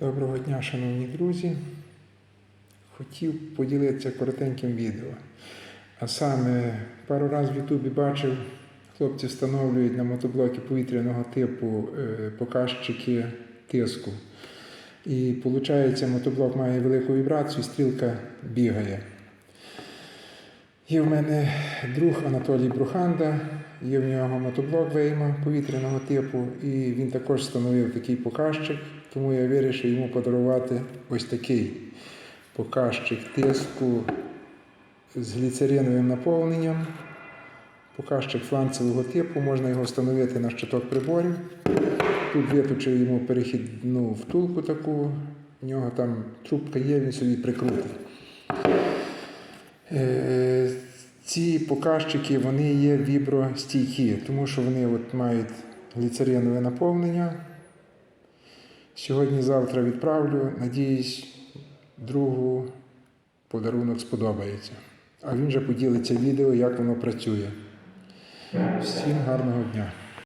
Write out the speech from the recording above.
Доброго дня, шановні друзі. Хотів поділитися коротеньким відео. А саме пару разів в Ютубі бачив, хлопці встановлюють на мотоблоки повітряного типу е, показчики тиску. І виходить, мотоблок має велику вібрацію, стрілка бігає. Є в мене друг Анатолій Бруханда, є в нього мотоблок вейма повітряного типу, і він також встановив такий показчик, тому я вирішив йому подарувати ось такий показчик тиску з гліцериновим наповненням. Показчик фланцевого типу, можна його встановити на щиток приборів. Тут виточив йому перехідну втулку таку, в нього там трубка є, він собі прикрутить. Ці показчики вони є вібростійкі, тому що вони от мають гліцеринове наповнення. Сьогодні-завтра відправлю. Надіюсь, другу подарунок сподобається. А він же поділиться відео, як воно працює. Всім гарного дня!